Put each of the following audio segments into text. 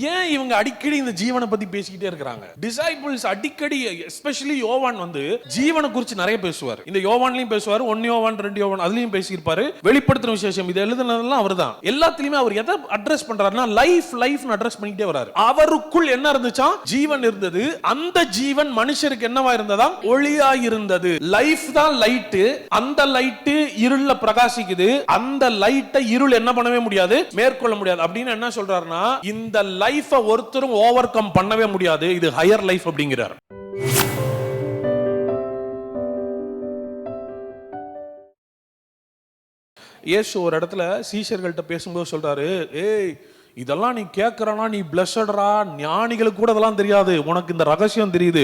ஏன் இவங்க அடிக்கடி இந்த ஜீவனை பத்தி பேசிக்கிட்டே இருக்கிறாங்க? டிசைபிள்ஸ் அடிக்கடி எஸ்பெஷலி யோவான் வந்து ஜீவனை குறித்து நிறைய பேசுவார். இந்த யோவான்லயும் பேசுவார் ஒன் யோவான் ரெண்டு யோவான் அதுலயும் பேசியிருப்பாரு. வெளிப்படுத்தின விசேஷம் இது எழுதுனதெல்லாம் அவர்தான். எல்லாத்துலயுமே அவர் எதை அட்ரஸ் பண்றாருன்னா லைஃப் லைஃப் அட்ரஸ் பண்ணிக்கிட்டே வராரு அவருக்குள் என்ன இருந்துச்சா? ஜீவன் இருந்தது. அந்த ஜீவன் மனுஷருக்கு என்னவா இருந்ததா? ஒளியா இருந்தது லைஃப் தான் லைட்டு அந்த லைட்டு இருள்ல பிரகாசிக்குது. அந்த லைட்டை இருள் என்ன பண்ணவே முடியாது? மேற்கொள்ள முடியாது. அப்படின்னு என்ன சொல்றாருன்னா இந்த லைஃபை ஒருத்தரும் ஓவர் கம் பண்ணவே முடியாது. இது ஹையர் லைஃப் அப்படிங்கிறார். இயேசு ஒரு இடத்துல சீஷர்கள்ட்ட பேசும்போது சொல்றாரு ஏய் இதெல்லாம் நீ கேட்கறனா நீ பிளஸடரா ஞானிகளுக்கு கூட இதெல்லாம் தெரியாது. உனக்கு இந்த ரகசியம் தெரியுது.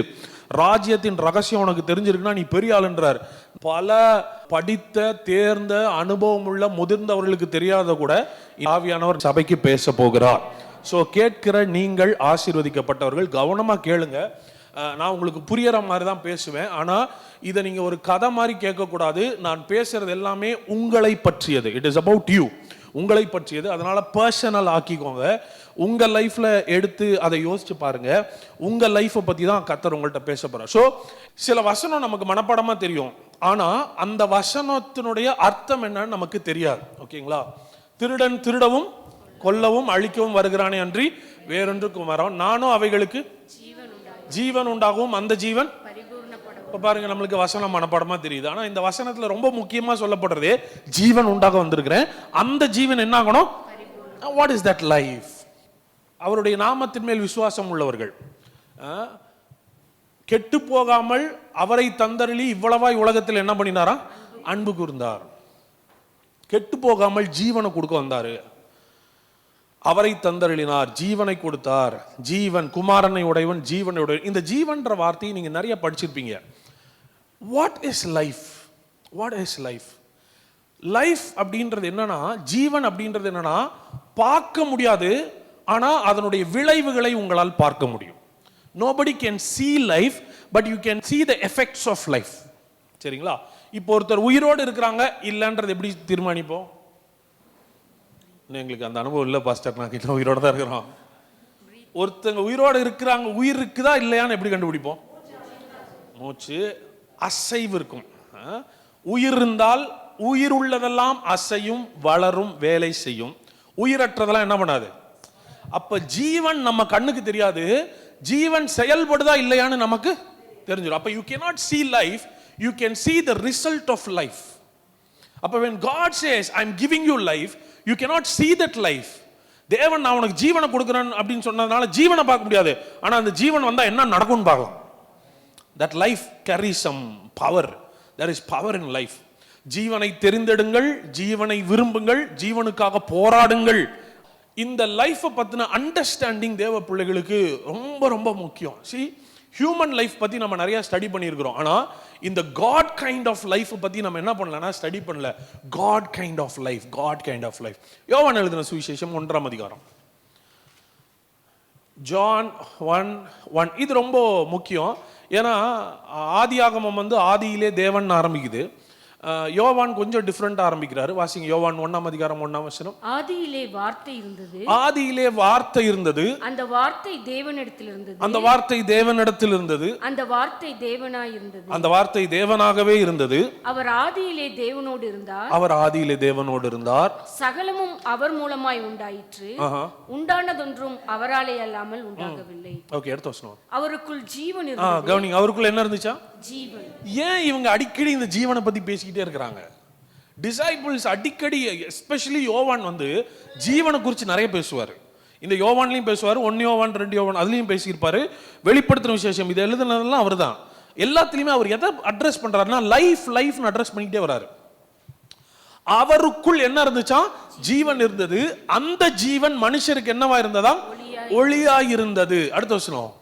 ராஜ்யத்தின் ரகசியம் உனக்கு தெரிஞ்சிருக்குன்னா நீ பெரிய ஆளுன்றார். பல படித்த தேர்ந்த அனுபவம் உள்ள முதிர்ந்தவர்களுக்கு தெரியாத கூட ஆவியானவர் சபைக்கு பேச போகிறார். ஸோ கேட்கிற நீங்கள் ஆசீர்வதிக்கப்பட்டவர்கள் கவனமாக கேளுங்க. நான் உங்களுக்கு புரியற மாதிரி தான் பேசுவேன். ஆனால் இதை நீங்கள் ஒரு கதை மாதிரி கேட்கக்கூடாது. நான் பேசுறது எல்லாமே உங்களை பற்றியது. இட் இஸ் அபவுட் யூ உங்களை பற்றியது. அதனால் பர்சனல் ஆக்கிக்கோங்க. உங்கள் லைஃப்பில் எடுத்து அதை யோசித்து பாருங்கள் உங்கள் லைஃப்பை பற்றி தான் கத்தர் உங்கள்கிட்ட பேச போகிறார் ஸோ சில வசனம் நமக்கு மனப்பாடமாக தெரியும். ஆனால் அந்த வசனத்தினுடைய அர்த்தம் என்னன்னு நமக்கு தெரியாது. ஓகேங்களா திருடன் திருடவும் கொல்லவும் அழிக்கவும் வருகிறானே அன்றி வேறொன்றுக்கும் வரோம் நானும் அவைகளுக்கு ஜீவன் உண்டாகவும் அந்த ஜீவன் இப்போ பாருங்க நம்மளுக்கு வசனம் மனப்பாடமா தெரியுது. ஆனா இந்த வசனத்துல ரொம்ப முக்கியமா சொல்லப்படுறதே ஜீவன் உண்டாக வந்திருக்கிறேன். அந்த ஜீவன் என்ன ஆகணும்? வாட் இஸ் தட் லைஃப் அவருடைய நாமத்தின் மேல் விசுவாசம் உள்ளவர்கள். கெட்டு போகாமல் அவரை தந்தருளி இவ்வளவாய் உலகத்தில் என்ன பண்ணினாரா? அன்பு கூர்ந்தார். கெட்டு போகாமல் ஜீவனை கொடுக்க வந்தாரு. அவரை தந்தருளினார் ஜீவனை கொடுத்தார். ஜீவன் குமாரனை உடையவன் ஜீவனை உடையவன். இந்த ஜீவன்ற வார்த்தையை நீங்கள் நிறைய படிச்சிருப்பீங்க. What is life what is life life அப்படின்றது என்னன்னா ஜீவன் அப்படின்றது என்னன்னா பார்க்க முடியாது ஆனால் அதனுடைய விளைவுகளை உங்களால் பார்க்க முடியும். Nobody can see life but you can see the effects of life சரிங்களா? இப்போ ஒருத்தர் உயிரோடு இருக்கிறாங்க இல்லைன்றது எப்படி தீர்மானிப்போம்? இன்னும் எங்களுக்கு அந்த அனுபவம் இல்லை பாஸ்டர் நான் இன்னும் உயிரோட தான் இருக்கிறோம். ஒருத்தங்க உயிரோடு இருக்கிறாங்க உயிர் இருக்குதா இல்லையான்னு எப்படி கண்டுபிடிப்போம்? மூச்சு அசைவு இருக்கும். உயிர் இருந்தால் உயிர் உள்ளதெல்லாம் அசையும் வளரும் வேலை செய்யும். உயிரற்றதெல்லாம் என்ன பண்ணாது? அப்போ ஜீவன் நம்ம கண்ணுக்கு தெரியாது. ஜீவன் செயல்படுதா இல்லையான்னு நமக்கு தெரிஞ்சிடும். அப்போ you cannot see life you can see the result of life அப்போ when God says I am giving you life you cannot see that life தேவன் நான் உனக்கு ஜீவனை கொடுக்குறேன் அப்படின்னு சொன்னதுனால ஜீவனை பார்க்க முடியாது. ஆனால் அந்த ஜீவன் வந்தால் என்ன நடக்கும்னு பார்க்கலாம். That life carry some power there is power in life ஜீவனை தெரிந்தெடுங்கள் ஜீவனை விரும்புங்கள் ஜீவனுக்காக போராடுங்கள். இந்த லைஃப்பை பற்றின அண்டர்ஸ்டாண்டிங் தேவ பிள்ளைகளுக்கு ரொம்ப ரொம்ப முக்கியம். சி ஹியூமன் லைஃப் பற்றி நம்ம நிறையா ஸ்டடி பண்ணியிருக்கிறோம். ஆனால் இந்த காட் கைண்ட் ஆஃப் லைஃப்பை பற்றி நம்ம என்ன பண்ணலன்னா ஸ்டடி பண்ணல. God kind of life God kind of life Yovan எழுதின சுவிசேஷம் ஒன்றாம் அதிகாரம். ஜான் ஒன் ஒன் இது ரொம்ப முக்கியம். ஏன்னா ஆதியாகமம் வந்து ஆதியிலே தேவன் ஆரம்பிக்குது. யோவான் கொஞ்சம் டிஃப்ரெண்ட் ஆரம்பிக்கிறாரு. வாசிங்க யோவான் ஒண்ணாம் அதிகாரம் ஒண்ணாம் வசனம். ஆதியிலே வார்த்தை இருந்தது. ஆதியிலே வார்த்தை இருந்தது. அந்த வார்த்தை தேவனிடத்தில் இருந்தது. அந்த வார்த்தை தேவனிடத்தில் இருந்தது. அந்த வார்த்தை தேவனாய் இருந்தது. அந்த வார்த்தை தேவனாகவே இருந்தது. அவர் ஆதியிலே தேவனோடு இருந்தார். அவர் ஆதியிலே தேவனோடு இருந்தார். சகலமும் அவர் மூலமாய் உண்டாயிற்று. உண்டானதொன்றும் அவராலே அல்லாமல் உண்டாகவில்லை. ஓகே எடுத்து வசனம். அவருக்குள் ஜீவன் இருந்தது. கவனிங்க அவருக்குள்ள என்ன இருந்துச்சா? ஏன் இவங்க அடிக்கடி இந்த ஜீவனை பத்தி பேசிக்கிட்டே இருக்கிறாங்க? டிசைபிள்ஸ் அடிக்கடி எஸ்பெஷலி யோவான் வந்து ஜீவனை குறித்து நிறைய பேசுவார். இந்த யோவான்லையும் பேசுவார் ஒன் யோவான் ரெண்டு யோவான் அதுலயும் பேசியிருப்பாரு. வெளிப்படுத்தின விசேஷம் இது எழுதுனதெல்லாம் அவர் தான் எல்லாத்துலேயுமே அவர் எதை அட்ரஸ் பண்றாருன்னா லைஃப் லைஃப்னு அட்ரஸ் பண்ணிக்கிட்டே வராரு. அவருக்குள் என்ன இருந்துச்சா? ஜீவன் இருந்தது. அந்த ஜீவன் மனுஷருக்கு என்னவா இருந்ததா? ஒளியா இருந்தது அடுத்த வசனம்.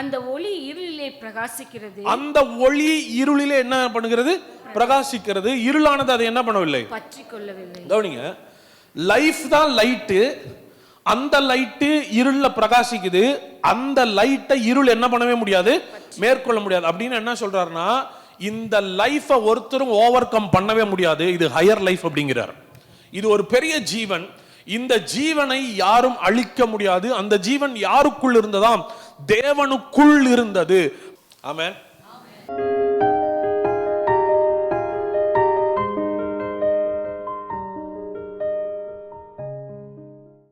அந்த ஒளி இருளிலே பிரகாசிக்கிறது. அந்த ஒளி இருளிலே என்ன பண்ணுகிறது? பிரகாசிக்கிறது. இருளானது அதை என்ன பண்ணவில்லை? பற்றி கொள்ளவில்லை கவனிங்க. லைஃப் தான் லைட்டு அந்த லைட்டு இருள்ல பிரகாசிக்குது. அந்த லைட்டை இருள் என்ன பண்ணவே முடியாது? மேற்கொள்ள முடியாது. அப்படின்னு என்ன சொல்றாருன்னா இந்த லைஃபை ஒருத்தரும் ஓவர் கம் பண்ணவே முடியாது. இது ஹையர் லைஃப் அப்படிங்கிறார். இது ஒரு பெரிய ஜீவன். இந்த ஜீவனை யாரும் அழிக்க முடியாது. அந்த ஜீவன் யாருக்குள் இருந்ததாம்? தேவனுக்குள் இருந்தது. ஆமேன்.